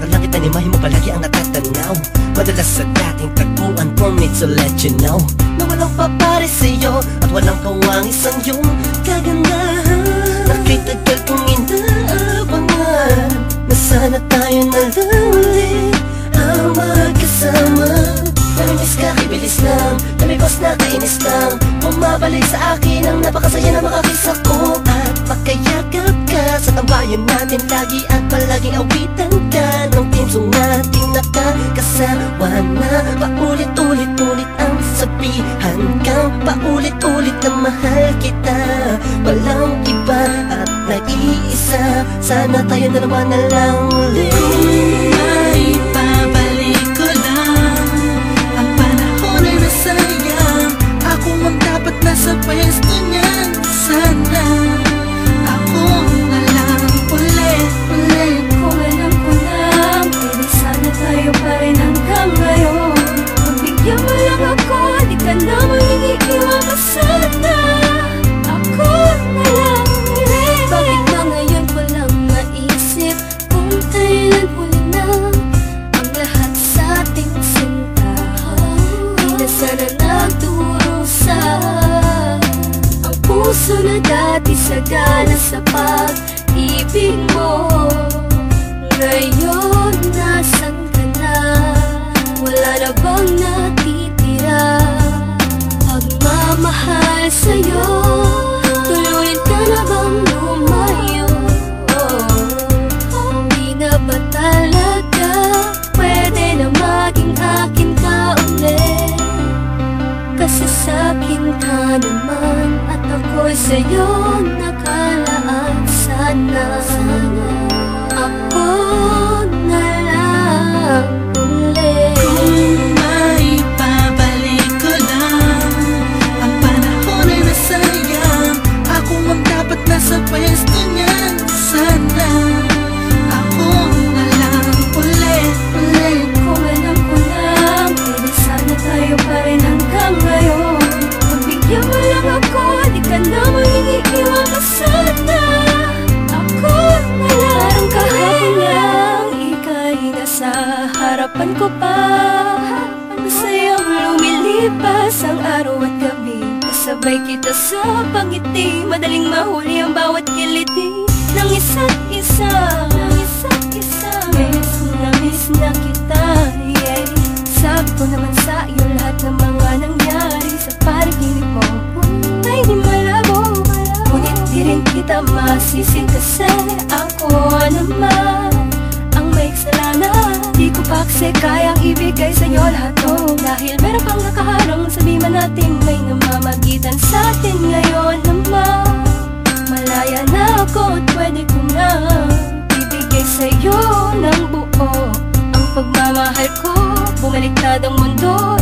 Sa kanilang itanimahin mo palagi ang natatanaw. Madalas sa dating tagpuan for me to let you know Na walang papare sa'yo At walang kawangis ang iyong kagandahan Nakitagal kong inaabangan Na sana tayo na lang ulit ang magkasama. Namimiss ka, kibilis lang. Namibos na, kainis lang. Bumabalik sa akin ang napakasaya tambayan natin Lagi at palaging awitan ka Ng team song nating nakakasawa na. Paulit-ulit-ulit ang sabihan kang Paulit-ulit na mahal kita. Walang iba at nag-iisa Sana tayo naman na lang ulit naman At ako'y sa'yo nakalaan harapan ko pa Masayang lumilipas ang araw at gabi. Kasabay kita sa pangiti Madaling mahuli ang bawat kiliti Ng isa't isa Ng isa't isa. Miss na miss na kita yeah. Sabi ko naman sa iyo lahat ng mga nangyari. Sa panaginip mo Ay di malabo. Ngunit di rin kita masising kasi Ako naman ang kasalanan Di ko pa kasi kayang ibigay sa'yo lahat to. Dahil meron pang nakaharang Sabi man natin may namamagitan sa atin ngayon naman Malaya na ako at pwede ko na Ibigay sa'yo ng buo. Ang pagmamahal ko Bumaliktad ang mundo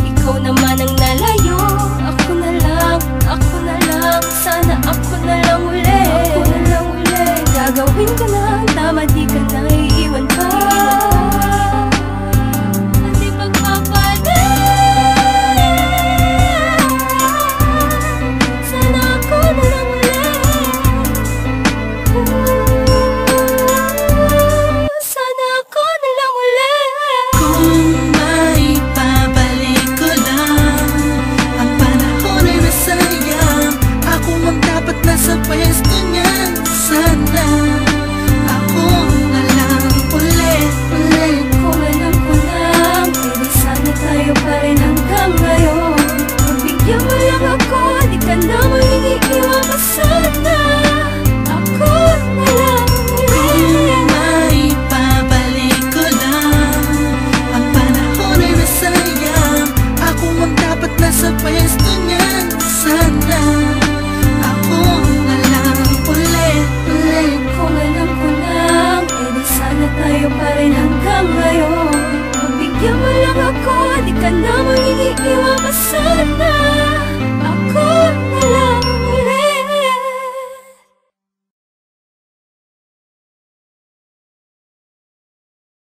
na mangingiiwan ka sana